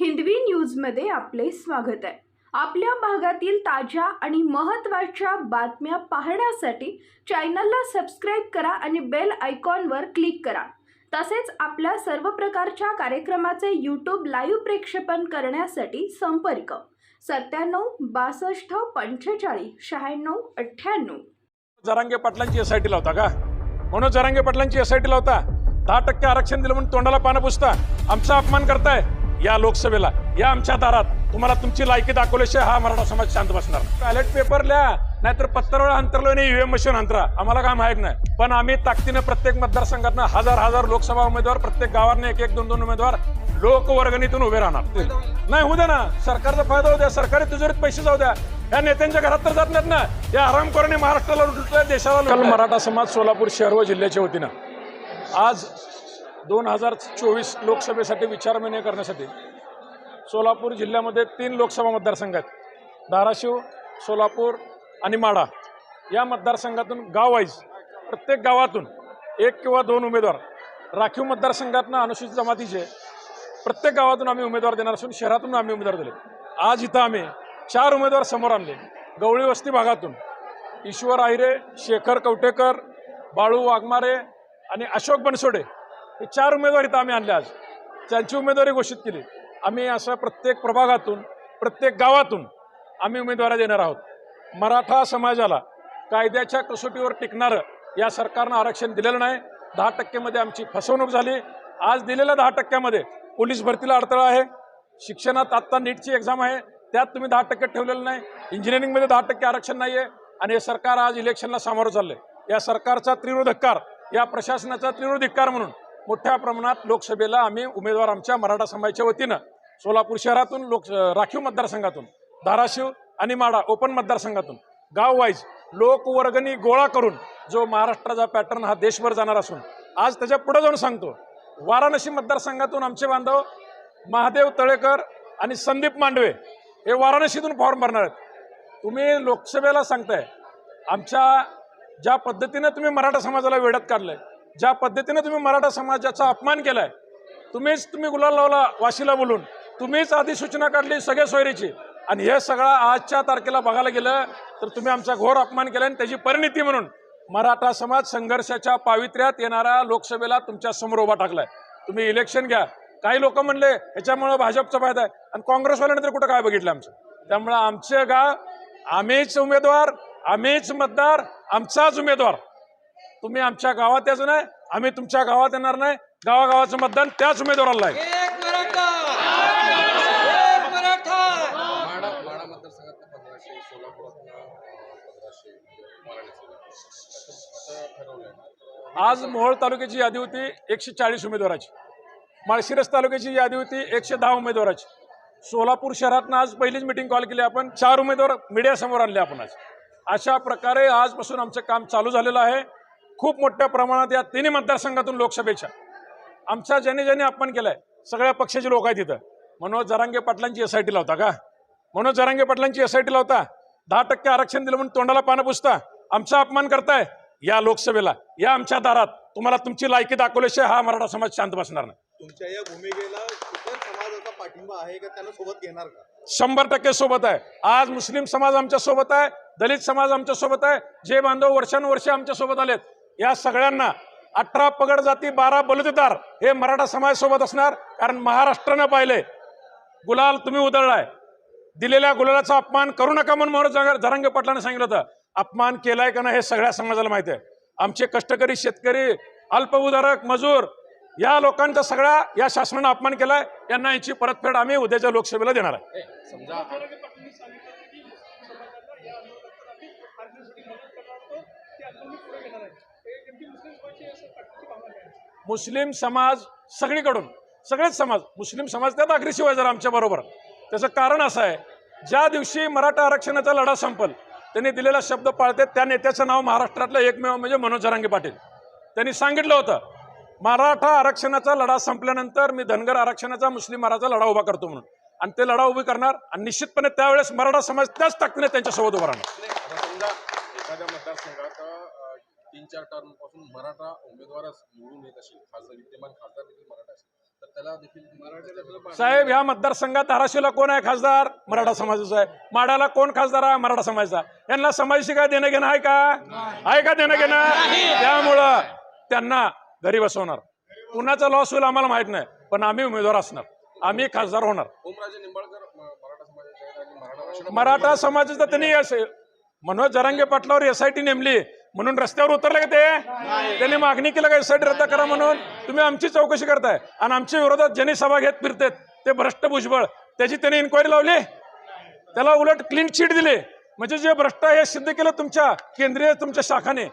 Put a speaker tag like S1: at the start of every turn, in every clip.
S1: हिंदवी न्यूजमध्ये आपले स्वागत आहे. आपल्या भागातील ताज्या आणि महत्त्वाच्या बातम्या पाहण्यासाठी चॅनलला सबस्क्राईब करा आणि बेल आयकॉनवर क्लिक करा. तसेच आपल्या सर्व प्रकारच्या कार्यक्रमाचे यूट्यूब लाईव्ह प्रेक्षेपण करण्यासाठी संपर्क. सत्त्याण्णव बासष्ट पंचेचाळीस शहाण्णव अठ्ठ्याण्णव.
S2: जरांगे पाटलांची एसआयटी लावता का? म्हणून हो जरांगे पाटलांची एसआयटी लावता दहा टक्के आरक्षण दिलं म्हणून तोंडाला पानं पुसता. आमचा अपमान करताय. या लोकसभेला या आमच्या दारात तुम्हाला तुमची लायकी दाखवल्याशिवाय हा मराठा समाज शांत बसणार बॅलेट पेपर लिहा नाहीतर पत्तरवळ अंतरलो नाही ईव्हीएम मशीन अंतरा. आम्हाला काय माहीत नाही. पण आम्ही ताकदीनं प्रत्येक मतदारसंघातनं हजार हजार लोकसभा उमेदवार प्रत्येक गावाने एक एक दोन दोन उमेदवार लोकवर्गणीतून उभे राहणार. नाही होऊ द्या ना. सरकारचा फायदा होऊ द्या. सरकारी तिजोरीत पैसे जाऊ द्या. या नेत्यांच्या घरात तर जात नाहीत ना. या हरामखोरांनी महाराष्ट्राला लुटतोय देशाला. मराठा समाज सोलापूर शहर व जिल्ह्याच्या वतीनं आज दोन हजार चोवीस लोकसभेसाठी विचारविनिमय करण्यासाठी सोलापूर जिल्ह्यामध्ये तीन लोकसभा मतदारसंघ आहेत. धाराशिव सोलापूर आणि माढा. या मतदारसंघातून गाववाईज प्रत्येक गावातून एक किंवा दोन उमेदवार राखीव मतदारसंघातनं अनुसूचित जमातीचे प्रत्येक गावातून आम्ही उमेदवार देणार असून शहरातून आम्ही उमेदवार दिले. आज इथं आम्ही चार उमेदवार समोर आणले. गवळी वस्ती भागातून ईश्वर आहिरे शेखर कवटेकर बाळू वाघमारे आणि अशोक बनसोडे हे चार उमेदवार इथं आम्ही आणले आज. त्यांची उमेदवारी घोषित केली. आम्ही असं प्रत्येक प्रभागातून प्रत्येक गावातून आम्ही उमेदवारी देणार आहोत. मराठा समाजाला कायद्याच्या कसोटीवर टिकणारं या सरकारनं आरक्षण दिलेलं नाही. दहा टक्केमध्ये आमची फसवणूक झाली. आज दिलेल्या दहा टक्क्यामध्ये पोलीस भरतीला अडथळा आहे. शिक्षणात आत्ता नीटची एक्झाम आहे. त्यात तुम्ही दहा टक्के ठेवलेलं नाही. इंजिनिअरिंगमध्ये दहा टक्के आरक्षण नाही आहे आणि हे सरकार आज इलेक्शनला सामोरं चाललं या सरकारचा तीव्र धिक्कार या प्रशासनाचा तीव्र धिक्कार म्हणून मोठ्या प्रमाणात लोकसभेला आम्ही उमेदवार आमच्या मराठा समाजाच्या वतीनं सोलापूर शहरातून लोक राखीव मतदारसंघातून धाराशिव आणि माडा ओपन मतदारसंघातून गाव वाईज लोकवर्गणी गोळा करून जो महाराष्ट्राचा पॅटर्न हा देशभर जाणार असून आज त्याच्या पुढे जाऊन सांगतो वाराणसी मतदारसंघातून आमचे बांधव महादेव तळेकर आणि संदीप मांडवे हे वाराणसीतून फॉर्म भरणार आहेत. तुम्ही लोकसभेला सांगताय आमच्या ज्या पद्धतीनं तुम्ही मराठा समाजाला वेड्यात काढलंय ज्या पद्धतीनं तुम्ही मराठा समाजाचा अपमान केलाय तुम्हीच तुम्ही गुलाल लावला वाशीला बोलून तुम्हीच आधी सूचना काढली सगळ्या सोयरीची आणि हे सगळं आजच्या तारखेला बघायला गेलं तर तुम्ही आमचा घोर अपमान केला आणि त्याची परिणिती म्हणून मराठा समाज संघर्षाच्या पावित्र्यात येणाऱ्या लोकसभेला तुमच्यासमोर उभा टाकलाय. तुम्ही इलेक्शन घ्या. काही लोक म्हणले ह्याच्यामुळं भाजपचा फायदा आहे. आणि काँग्रेसवाल्याने तर कुठं काय बघितलं आमचं? त्यामुळं आमचे गाव आम्हीच उमेदवार आम्हीच मतदार आमचाच उमेदवार. तुम्ही आमच्या गावात यायचं नाही आम्ही तुमच्या गावात येणार नाही. गावागावाचं मतदान त्याच उमेदवाराला आहे. आज मोहोळ तालुक्याची यादी होती एकशे चाळीस उमेदवाराची. माळशिरस तालुक्याची यादी होती एकशे दहा उमेदवाराची. सोलापूर शहरातनं आज पहिलीच मिटिंग कॉल केली आपण. चार उमेदवार मीडियासमोर आणले आपण आज. अशा प्रकारे आजपासून आमचं काम चालू झालेलं आहे. खूप मोठ्या प्रमाणात या तिन्ही मतदारसंघातून लोकसभेच्या. आमचा ज्याने ज्याने अपमान केलाय सगळ्या पक्षाचे लोक आहेत तिथं मनोज जरांगे पाटलांची एसआयटी लावता का? मनोज जरांगे पाटलांची एसआयटी लावता दहा टक्के आरक्षण दिलं म्हणून तोंडाला पानं पुसता. आमचा अपमान करताय या लोकसभेला या आमच्या दारात. तुम्हाला तुमची लायकी दाखवल्याशिवाय हा मराठा समाज शांत बसणार नाही.
S3: तुमच्या या भूमिकेला समाजाचा पाठिंबा आहे का? त्यांना सोबत घेणार का?
S2: शंभर टक्के सोबत आहे. आज मुस्लिम समाज आमच्यासोबत आहे दलित समाज आमच्यासोबत आहे. जे बांधव वर्षानुवर्षे आमच्यासोबत आलेत या सगळ्यांना अठरा पगड जाती बारा बलुतेदार हे मराठा समाज सोबत असणार कारण महाराष्ट्रानं पाहिले गुलाल तुम्ही उधळलाय. दिलेल्या गुलालाचा अपमान करू नका म्हणून मनोज जरांगे पाटलांनी सांगितलं होतं. अपमान केलाय का नाही हे सगळ्या समाजाला माहिती आहे. आमचे कष्टकरी शेतकरी अल्पउधारक मजूर या लोकांचा सगळ्या या शासनानं अपमान केलाय. यांना याची परतफेड आम्ही उद्याच्या लोकसभेला देणार आहे.
S4: समजा
S2: मुस्लिम समाज सगळीकडून सगळेच समाज मुस्लिम समाज त्यात अग्रेसिव्ह आहे जरा आमच्या बरोबर. त्याचं कारण असं आहे ज्या दिवशी मराठा आरक्षणाचा लढा संपल त्यांनी दिलेला शब्द पाळते त्या नेत्याचं नाव महाराष्ट्रातलं एकमेव म्हणजे मनोज जरांगे पाटील. त्यांनी सांगितलं होतं मराठा आरक्षणाचा लढा संपल्यानंतर मी धनगर आरक्षणाचा मुस्लिम मराठा लढा उभा करतो म्हणून. आणि ते लढा उभी करणार आणि निश्चितपणे त्यावेळेस मराठा समाज त्याच ताकदीने त्यांच्यासोबत उभा राहणार
S4: आता समजा एखाद्या मतदारसंघात अ, तीन चार टर्मपासून मराठा उमेदवारच निवडून येत असेल खासदार विद्यमान खासदार देखील मराठा असेल तर त्याला देखील मराठी
S2: साहेब ह्या मतदारसंघात धाराशिवला कोण आहे खासदार? मराठा समाजाचा आहे. माडाला कोण खासदार आहे? मराठा समाजाचा यांना समाजाशी काय देणं घेणं आहे का? आहे का देणं घेणं त्यामुळं त्यांना घरी बसवणार. कुणाचा लॉस होईल आम्हाला माहीत नाही पण आम्ही उमेदवार असणार. आम्ही खासदार होणार.
S4: ओमराजे निंबाळकर म- मराठा समाजाचे
S2: त्यांनी मनोज जरांगे पाटलावर एस आय टी नेमली. म्हणून रस्त्यावर उतरले का ते? त्यांनी मागणी केलं का एस आय टी रद्द करा म्हणून? तुम्ही आमची चौकशी करताय. आणि आमच्या विरोधात ज्यांनी सभा घेत फिरतेत ते भ्रष्ट भुजबळ. त्याची त्यांनी इन्क्वायरी लावली. त्याला उलट क्लीन शीट दिली. म्हणजे जे भ्रष्ट आहे हे सिद्ध केलं तुमच्या केंद्रीय तुमच्या शाखाने.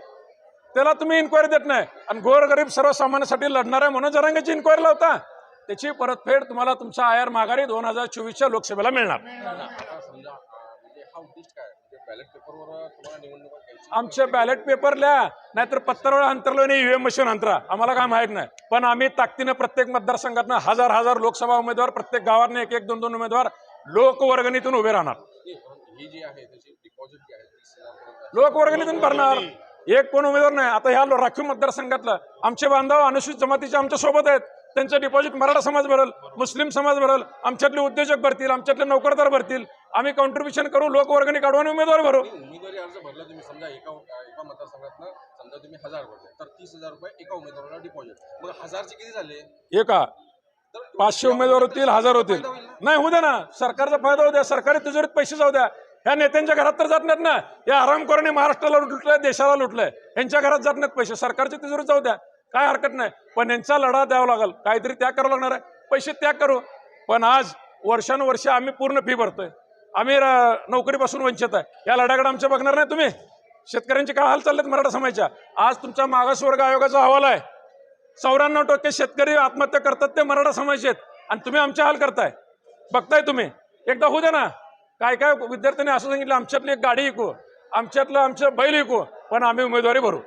S2: त्याला तुम्ही इन्क्वायरी देत नाही. आणि गोरगरीब सर्वसामान्यासाठी लढणाऱ्या मनोज जरांगेची इन्क्वायरी लावता. त्याची परतफेड तुम्हाला तुमचा आयर माघारी दोन हजार चोवीसच्या लोकसभेला मिळणार.
S4: म्हणजे म्हणजे बॅलेट पेपरवर तुम्हाला निवडणुका घ्यायची
S2: आमचे बॅलेट पेपर लिहा नाहीतर पत्रावर अंतरलो नाही ईव्हीएम मशीन अंतरा. आम्हाला काय माहीत नाही. पण आम्ही ताकदीनं प्रत्येक मतदारसंघातनं हजार हजार लोकसभा उमेदवार प्रत्येक गावातनं एक एक दोन दोन उमेदवार लोकवर्गणीतून उभे राहणार. लोकवर्गणीतून भरणार. एक पण उमेदवार नाही. आता ह्या राखीव मतदारसंघातलं आमचे बांधव अनुसूचित जमातीचे आमच्यासोबत आहेत. त्यांचं डिपॉझिट मराठा समाज भरल मुस्लिम समाज भरल आमच्यातले उद्योजक भरतील आमच्यातले नोकरदार भरतील. आम्ही कॉन्ट्रीब्युशन करू लोकवर्गणी काढू आणि उमेदवार भरू.
S4: उमेदवारी अर्ज भरला तुम्ही समजा एका एका समजा तुम्ही हजार भरले तर तीस हजार रुपये एका उमेदवाराला डिपॉझिट मग हजारचे किती झाले?
S2: हे का
S4: तर
S2: पाचशे उमेदवार होतील हजार होतील? नाही होऊ द्या ना. सरकारचा फायदा होऊ द्या सरकारी तिजोरीत पैसे जाऊ द्या. ह्या नेत्यांच्या घरात तर जात नाहीत ना. या आरामखोरांनी महाराष्ट्राला लुटलंय देशाला लुटलंय. यांच्या घरात जात नाहीत पैसे. सरकारच्या तिजोरीत जाऊ द्या. काय हरकत नाही. पण यांचा लढा द्यावा लागेल. काहीतरी त्याग करावं लागणार आहे. पैसे त्याग करू. पण आज वर्षानुवर्ष आम्ही पूर्ण फी भरतोय. आम्ही र- नोकरीपासून वंचित आहे. या लढ्याकडे आमच्या बघणार नाही तुम्ही? शेतकऱ्यांचे काय हाल चाललेत मराठा समाजाच्या? आज तुमच्या मागासवर्ग आयोगाचा अहवाल आहे. चौऱ्याण्णव टक्के शेतकरी आत्महत्या करतात ते मराठा समाजाचे आहेत. आणि तुम्ही आमचे हाल करताय. बघताय तुम्ही. एकदा होऊ द्या ना. काय काय विद्यार्थ्यांनी असं सांगितलं आमच्यातली एक गाडी ऐकू आमच्यातलं आमचं बैल ऐकू पण आम्ही उमेदवारी भरू.